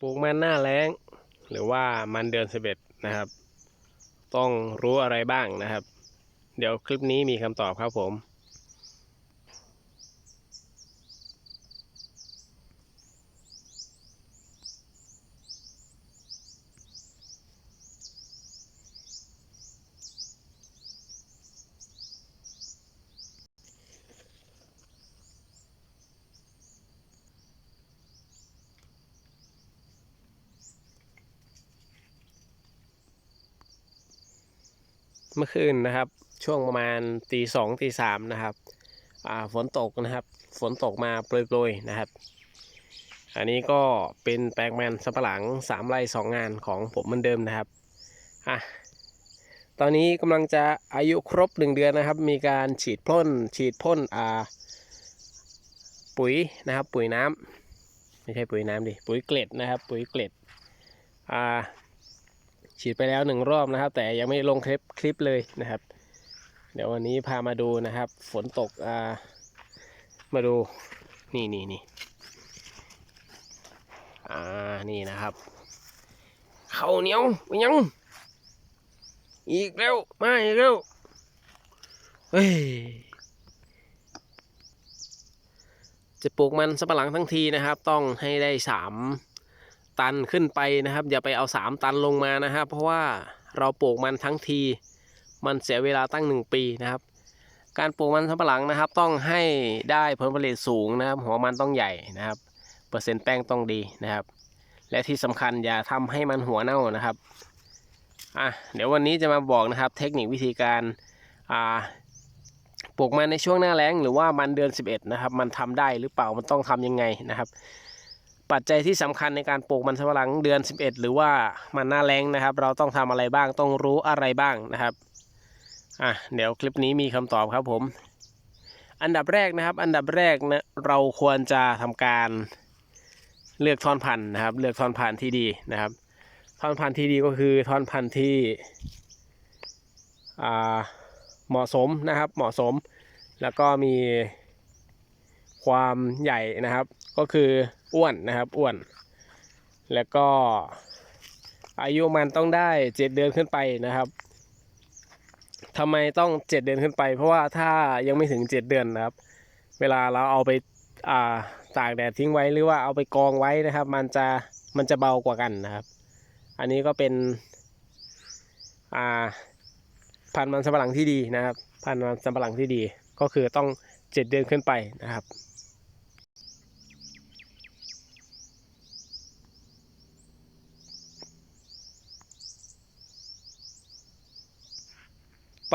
ปลูกมันหน้าแล้ง หรือว่ามันเดือนสิบเอ็ดนะครับ ต้องรู้อะไรบ้างนะครับ เดี๋ยวคลิปนี้มีคำตอบครับผม เมื่อคืนนะครับ ช่วงประมาณตีสองตีสามนะครับฝนตกนะครับ ฝนตกมาโปรยๆนะครับ อันนี้ก็เป็นแปลงมันสับปะหลังสามไร่สองงานของผมเหมือนเดิมนะครับอะตอนนี้กำลังจะอายุครบหนึ่งเดือนนะครับ มีการฉีดพ่นฉีดพ่นอ่าปุ๋ยนะครับ ปุ๋ยน้ำไม่ใช่ปุ๋ยน้ำดิปุ๋ยเกล็ดนะครับ ปุ๋ยเกล็ดอ่า ฉีดไปแล้วหนึ่งรอบนะครับ แต่ยังไม่ลงคลิปคลิปเลยนะครับ เดี๋ยววันนี้พามาดูนะครับ ฝนตกอ่ามาดูนี่นี่นี่อ่านี่นะครับข้าวเหนียวไปยัง อีกแล้วมาอีกแล้วเฮ้ยจะปลูกมันสับปะหลังทั้งทีนะครับ ต้องให้ได้สาม ตันขึ้นไปนะครับ อย่าไปเอา 3 ตันลงมานะครับ เพราะว่าเราปลูกมันทั้งที มันเสียเวลาตั้ง 1 ปีนะครับ การปลูกมันสำปะหลังนะครับ ต้องให้ได้ผลผลิตสูงนะครับ หัวมันต้องใหญ่นะครับ เปอร์เซ็นต์แป้งต้องดีนะครับ และที่สำคัญอย่าทำให้มันหัวเน่านะครับอะเดี๋ยววันนี้จะมาบอกนะครับ เทคนิควิธีการอ่าปลูกมันในช่วงหน้าแล้งหรือว่ามันเดือน 11 นะครับ มันทำได้หรือเปล่ามันต้องทำยังไงนะครับ ปัจจัยที่สำคัญในการปลูกมันสำปะหลังเดือน 11 หรือว่ามันหน้าแรงนะครับ เราต้องทำอะไรบ้างต้องรู้อะไรบ้างนะครับอะเดี๋ยวคลิปนี้มีคำตอบครับผม อันดับแรกนะครับ อันดับแรกนะเราควรจะทำการเลือกท่อนพันธุ์นะครับ เลือกท่อนพันธุ์ที่ดีนะครับ ท่อนพันธุ์ที่ดีก็คือท่อนพันธุ์ที่อ่าเหมาะสมนะครับ เหมาะสม แล้วก็มีความใหญ่นะครับ ก็คือ อ้วนนะครับอ้วน แล้วก็อายุมันต้องได้เจ็ดเดือนขึ้นไปนะครับทำไมต้องเจ็ดเดือนขึ้นไป เพราะว่าถ้ายังไม่ถึงเจ็ดเดือนนะครับ เวลาเราเอาไปอ่าตากแดดทิ้งไว้หรือว่าเอาไปกองไว้นะครับ มันจะมันจะเบากว่ากันนะครับ อันนี้ก็เป็นอ่าพันธุ์มันสำปะหลังที่ดีนะครับ พันธุ์มันสำปะหลังที่ดี ก็คือต้องเจ็ดเดือนขึ้นไปนะครับ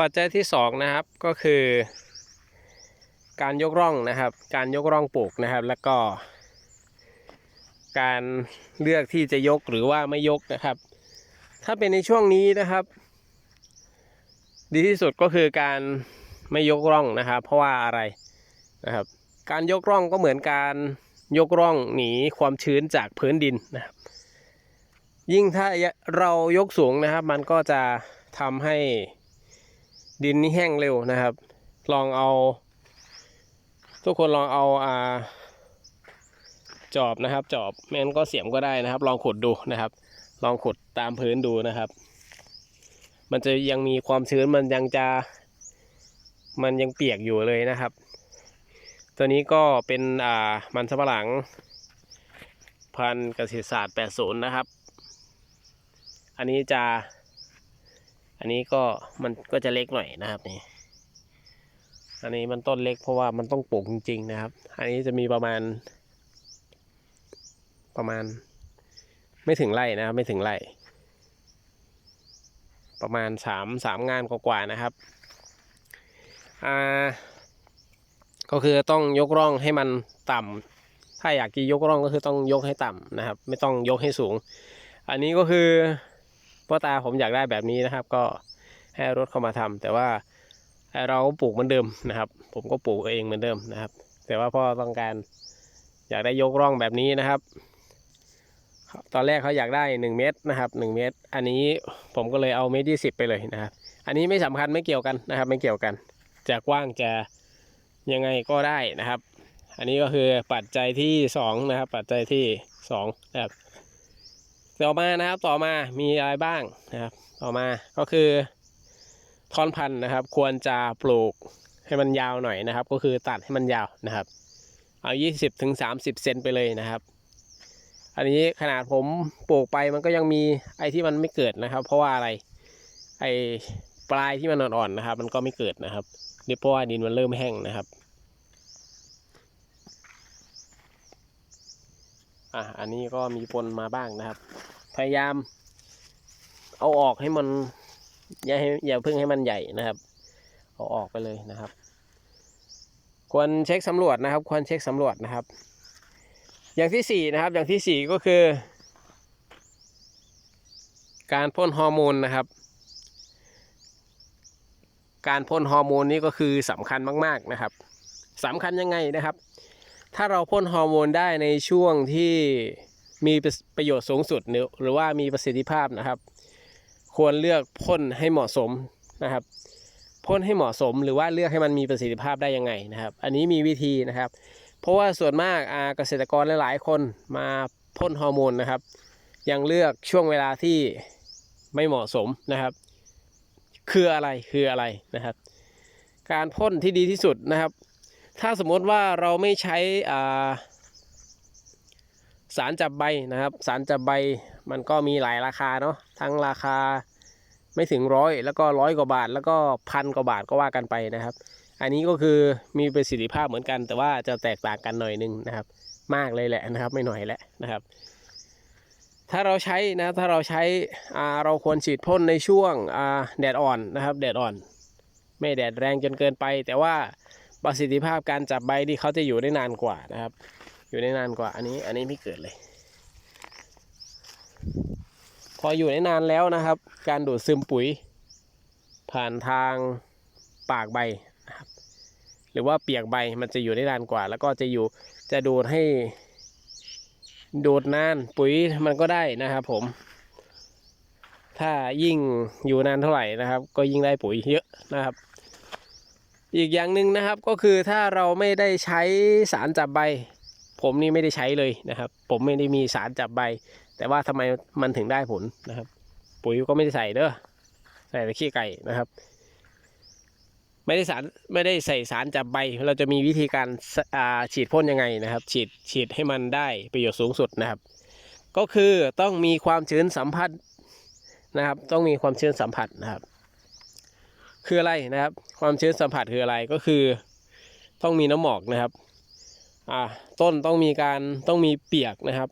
ปัจจัยที่สองนะครับก็คือ การยกร่องนะครับ การยกร่องปลูกนะครับ แล้วก็ การเลือกที่จะยกหรือว่าไม่ยกนะครับ ถ้าเป็นในช่วงนี้นะครับ ดีที่สุดก็คือการไม่ยกร่องนะครับ เพราะว่าอะไรนะครับ การยกร่องก็เหมือนการยกร่องหนีความชื้นจากพื้นดินนะครับ ยิ่งถ้าเรายกสูงนะครับ มันก็จะทำให้ ดินนี่แห้งเร็วนะครับ ลองเอา ทุกคนลองเอาอ่าจอบนะครับ จอบแม่งั้นก็เสียมก็ได้นะครับ ลองขุดดูนะครับ ลองขุดตามพื้นดูนะครับ มันจะยังมีความชื้นมันยังจะ มันยังเปียกอยู่เลยนะครับ ตัวนี้ก็เป็นอ่ามันสำปะหลัง พันเกษตรศาสตร์ 80 นะครับ อันนี้จะ อันนี้ก็มันก็จะเล็กหน่อยนะครับนี่ อันนี้มันต้นเล็กเพราะว่ามันต้องปลูกจริง ๆ นะครับ อันนี้จะมีประมาณ ประมาณ ไม่ถึงไร่นะครับ ไม่ถึงไร่ ประมาณสามสามงานกว่าๆนะครับ อ่า ก็คือต้องยกร่องให้มันต่ำถ้าอยากจะยกร่องก็คือต้องยกให้ต่ำนะครับ ไม่ต้องยกให้สูง อันนี้ก็คือ พ่อตาผมอยากได้แบบนี้นะครับ ก็ให้รถเข้ามาทำแต่ว่าเราปลูกเหมือนเดิมนะครับ ผมก็ปลูกเองเหมือนเดิมนะครับ แต่ว่าพ่อต้องการอยากได้ยกร่องแบบนี้นะครับ ตอนแรกเขาอยากได้หนึ่งเมตรนะครับหนึ่งเมตร อันนี้ผมก็เลยเอาเมตรยี่สิบไปเลยนะครับ อันนี้ไม่สำคัญไม่เกี่ยวกันนะครับ ไม่เกี่ยวกัน จะกว้างจะยังไงก็ได้นะครับ อันนี้ก็คือปัจจัยที่สองนะครับ ปัจจัยที่สองนะครับ ต่อมานะครับต่อมามีอะไรบ้างนะครับ ต่อมาก็คือท่อนพันธุ์นะครับ ควรจะปลูกให้มันยาวหน่อยนะครับ ก็คือตัดให้มันยาวนะครับ เอา 20ถึง30 เซนไปเลยนะครับ อันนี้ขนาดผมปลูกไปมันก็ยังมีไอ้ที่มันไม่เกิดนะครับ เพราะว่าอะไรไอ้ปลายที่มันอ่อนๆนะครับ มันก็ไม่เกิดนะครับนี่เพราะว่าดินมันเริ่มแห้งนะครับ อะอันนี้ก็มีปนมาบ้างนะครับ พยายาม เอาออกให้มันอย่าให้อย่าเพิ่งให้มันใหญ่นะครับ เอาออกไปเลยนะครับ ควรเช็คสำรวจนะครับ ควรเช็คสำรวจนะครับ อย่างที่สี่นะครับ อย่างที่สี่ก็คือ การพ่นฮอร์โมนนะครับ การพ่นฮอร์โมนนี้ก็คือสำคัญมาก ๆนะครับสำคัญยังไงนะครับ ถ้าเราพ่นฮอร์โมนได้ในช่วงที่มีประโยชน์สูงสุดหรือหรือว่ามีประสิทธิภาพนะครับ ควรเลือกพ่นให้เหมาะสมนะครับพ่นให้เหมาะสมหรือว่าเลือกให้มันมีประสิทธิภาพได้ยังไงนะครับ อันนี้มีวิธีนะครับ เพราะว่าส่วนมากเกษตรกรหลายๆ คนมาพ่นฮอร์โมนนะครับ ยังเลือกช่วงเวลาที่ไม่เหมาะสมนะครับ คืออะไรคืออะไรนะครับ การพ่นที่ดีที่สุดนะครับ ถ้าสมมติว่าเราไม่ใช้สารจับใบนะครับ สารจับใบมันก็มีหลายราคาเนาะทั้งราคาไม่ถึงร้อยแล้วก็ร้อยกว่าบาท แล้วก็พันกว่าบาทก็ว่ากันไปนะครับ อันนี้ก็คือมีประสิทธิภาพเหมือนกัน แต่ว่าจะแตกต่างกันหน่อยหนึงนะครับ มากเลยแหละนะครับ ไม่หน่อยแหละนะครับ ถ้าเราใช้นะถ้าเราใช้เราควรฉีดพ่นในช่วงแดดอ่อนนะครับ แดดอ่อน ไม่แดดแรงจนเกินไป แต่ว่า ประสิทธิภาพการจับใบที่เขาจะอยู่ได้นานกว่านะครับ อยู่ได้นานกว่าอันนี้ อันนี้ไม่เกิดเลย พออยู่ได้นานแล้วนะครับ การดูดซึมปุ๋ย ผ่านทางปากใบนะครับ หรือว่าเปียกใบมันจะอยู่ได้นานกว่า แล้วก็จะอยู่จะดูดให้ดูดนานปุ๋ยมันก็ได้นะครับผม ถ้ายิ่งอยู่นานเท่าไหร่นะครับ ก็ยิ่งได้ปุ๋ยเยอะนะครับ อีกอย่างหนึ่งนะครับก็คือถ้าเราไม่ได้ใช้สารจับใบ ผมนี่ไม่ได้ใช้เลยนะครับ ผมไม่ได้มีสารจับใบ แต่ว่าทำไมมันถึงได้ผลนะครับ ปุ๋ยก็ไม่ได้ใส่เด้อใส่แต่ขี้ไก่นะครับ ไม่ได้สารไม่ได้ใส่สารจับใบ เราจะมีวิธีการอาฉีดพ่นยังไงนะครับ ฉีดฉีดให้มันได้ประโยชน์สูงสุดนะครับ ก็คือต้องมีความชื้นสัมผัสนะครับ ต้องมีความชื้นสัมผัสนะครับ คืออะไรนะครับ ความชื้นสัมผัสคืออะไรก็คือ ต้องมีน้ำหมอกนะครับ อ่าต้นต้องมีการต้องมีเปียกนะครับ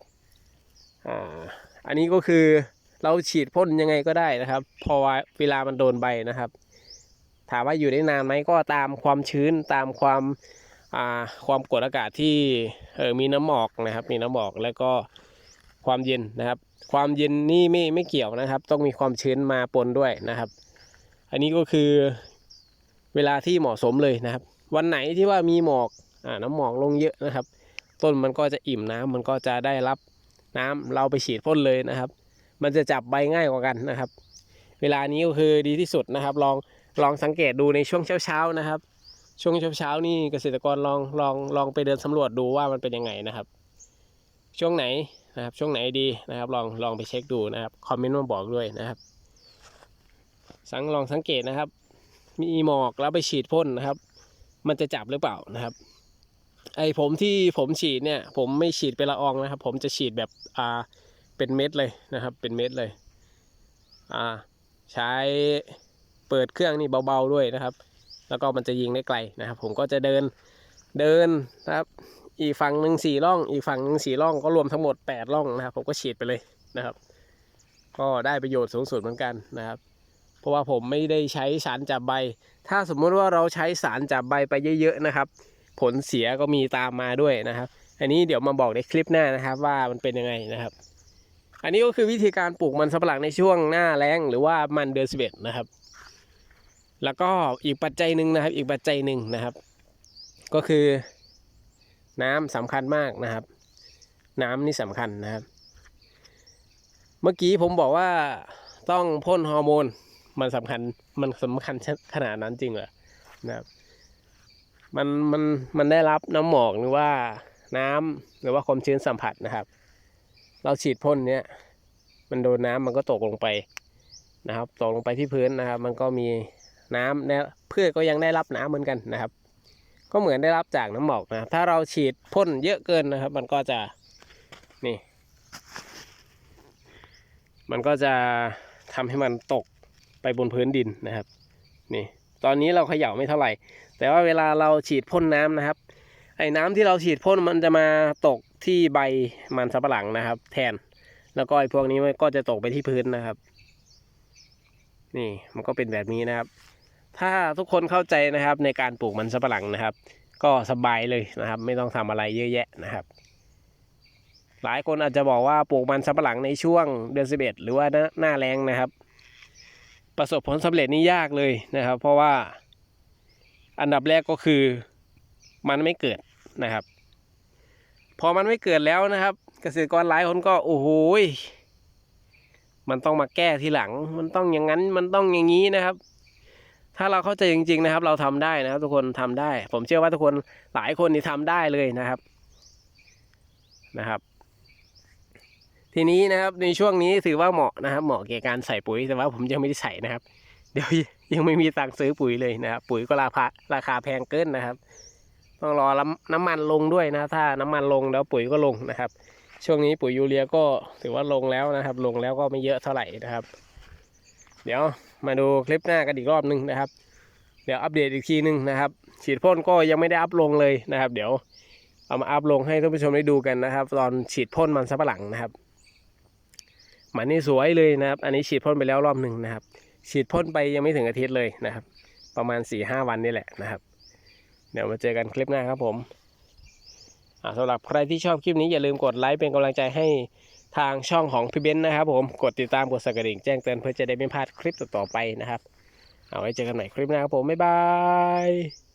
อ่า อันนี้ก็คือเราฉีดพ่นยังไงก็ได้นะครับ พอเวลามันโดนใบนะครับ ถามว่าอยู่ได้นานไหมก็ตามความชื้นตามความอ่าความกดอากาศที่เออมีน้ำหมอกนะครับ มีน้ำหมอกแล้วก็ความเย็นนะครับ ความเย็นนี่ไม่ไม่เกี่ยวนะครับ ต้องมีความชื้นมาปนด้วยนะครับ อันนี้ก็คือเวลาที่เหมาะสมเลยนะครับ วันไหนที่ว่ามีหมอกอ่าน้ำหมอกลงเยอะนะครับ ต้นมันก็จะอิ่มน้ำมันก็จะได้รับน้ำเราไปฉีดพ่นเลยนะครับ มันจะจับใบง่ายกว่ากันนะครับ เวลานี้ก็คือดีที่สุดนะครับ ลองลองสังเกตดูในช่วงเช้าๆนะครับ ช่วงเช้าๆนี่เกษตรกรลองลองลองไปเดินสำรวจดูว่ามันเป็นยังไงนะครับ ช่วงไหนนะครับช่วงไหนดีนะครับ ลองลองไปเช็คดูนะครับคอมเมนต์มาบอกด้วยนะครับ สังลองสังเกตนะครับ มีหมอกแล้วไปฉีดพ่นนะครับ มันจะจับหรือเปล่านะครับ ไอผมที่ผมฉีดเนี่ย ผมไม่ฉีดเป็นละอองนะครับ ผมจะฉีดแบบอ่าเป็นเม็ดเลยนะครับ เป็นเม็ดเลย อ่า ใช้เปิดเครื่องนี่เบาๆด้วยนะครับ แล้วก็มันจะยิงได้ไกลนะครับ ผมก็จะเดินเดินนะครับ อีกฝั่งหนึ่งสี่ร่อง อีกฝั่งหนึ่งสี่ร่องก็รวมทั้งหมดแปดร่องนะครับ ผมก็ฉีดไปเลยนะครับ ก็ได้ประโยชน์สูงสุดเหมือนกันนะครับ เพราะว่าผมไม่ได้ใช้สารจับใบ ถ้าสมมุติว่าเราใช้สารจับใบไปเยอะๆนะครับ ผลเสียก็มีตามมาด้วยนะครับ อันนี้เดี๋ยวมาบอกในคลิปหน้านะครับว่ามันเป็นยังไงนะครับ อันนี้ก็คือวิธีการปลูกมันสำปะหลังในช่วงหน้าแล้งหรือว่ามันเดือนสิบเอ็ดนะครับ แล้วก็อีกปัจจัยหนึ่งนะครับ อีกปัจจัยหนึ่งนะครับ ก็คือน้ำสำคัญมากนะครับ น้ำนี่สำคัญนะครับ เมื่อกี้ผมบอกว่าต้องพ่นฮอร์โมน มันสำคัญมันสำคัญขนาดนั้นจริงเหรอนะครับมันมันมันได้รับน้ำหมอกหรือว่าน้ำหรือว่าความชื้นสัมผัสนะครับ เราฉีดพ่นเนี้ยมันโดนน้ำมันก็ตกลงไปนะครับ ตกลงไปที่พื้นนะครับ มันก็มีน้ำเนี่ยพืชก็ยังได้รับน้ำเหมือนกันนะครับ ก็เหมือนได้รับจากน้ำหมอกนะถ้าเราฉีดพ่นเยอะเกินนะครับ มันก็จะนี่ มันก็จะทำให้มันตก ไปบนพื้นดินนะครับนี่ตอนนี้เราเขย่าไม่เท่าไหร่ แต่ว่าเวลาเราฉีดพ่นน้ำนะครับ ไอ้น้ำที่เราฉีดพ่นมันจะมาตกที่ใบมันสำปะหลังนะครับ แทน แล้วก็ไอ้พวกนี้มันก็จะตกไปที่พื้นนะครับ นี่มันก็เป็นแบบนี้นะครับ ถ้าทุกคนเข้าใจนะครับ ในการปลูกมันสำปะหลังนะครับ ก็สบายเลยนะครับ ไม่ต้องทำอะไรเยอะแยะนะครับ หลายคนอาจจะบอกว่าปลูกมันสำปะหลังในช่วงเดือนสิบเอ็ดหรือว่าหน้าแรงนะครับ ประสบผลสำเร็จนี่ยากเลยนะครับ เพราะว่าอันดับแรกก็คือมันไม่เกิดนะครับ พอมันไม่เกิดแล้วนะครับ เกษตรกรหลายคนก็โอ้โหมันต้องมาแก้ทีหลัง มันต้องอย่างนั้นมันต้องอย่างนี้นะครับ ถ้าเราเข้าใจจริง ๆนะครับ เราทำได้นะครับ ทุกคนทำได้ ผมเชื่อว่าทุกคนหลายคนนี่ทำได้เลยนะครับนะครับ ทีนี้นะครับในช่วงนี้ถือว่าเหมาะนะครับเหมาะแก่การใส่ปุ๋ยแต่ว่าผมยังไม่ได้ใส่นะครับ เดี๋ยวยังไม่มีตังค์ซื้อปุ๋ยเลยนะครับปุ๋ยก็ราคาราคาแพงเกินนะครับ ต้องรอน้ำมันลงด้วยนะถ้าน้ำมันลงแล้วปุ๋ยก็ลงนะครับ ช่วงนี้ปุ๋ยยูเรียก็ถือว่าลงแล้วนะครับ ลงแล้วก็ไม่เยอะเท่าไหร่นะครับ เดี๋ยวมาดูคลิปหน้ากันอีกรอบหนึงนะครับ เดี๋ยวอัปเดตอีกทีหนึ่งนะครับ ฉีดพ่นก็ยังไม่ได้อัพลงเลยนะครับ เดี๋ยวเอามาอัพลงให้ท่านผู้ชมได้ดูกันนะครับ ตอนฉีดพ่นมันสับหลังนะครับ มันนี่สวยเลยนะครับ อันนี้ฉีดพ่นไปแล้วรอบหนึ่งนะครับ ฉีดพ่นไปยังไม่ถึงอาทิตย์เลยนะครับ ประมาณ4ี่ห้าวันนี่แหละนะครับ เดี๋ยวมาเจอกันคลิปหน้าครับผมอ่าสำหรับใครที่ชอบคลิปนี้อย่าลืมกดไลค์เป็นกำลังใจให้ทางช่องของพี่เบนซ์นะครับ ผมกดติดตามกดสั่นกระดิ่งแจ้งเตือนเพื่อจะได้ไม่พลาดคลิปต่อๆไปนะครับ เอาไว้เจอกันใหม่คลิปหน้าครับผมบ๊ายบาย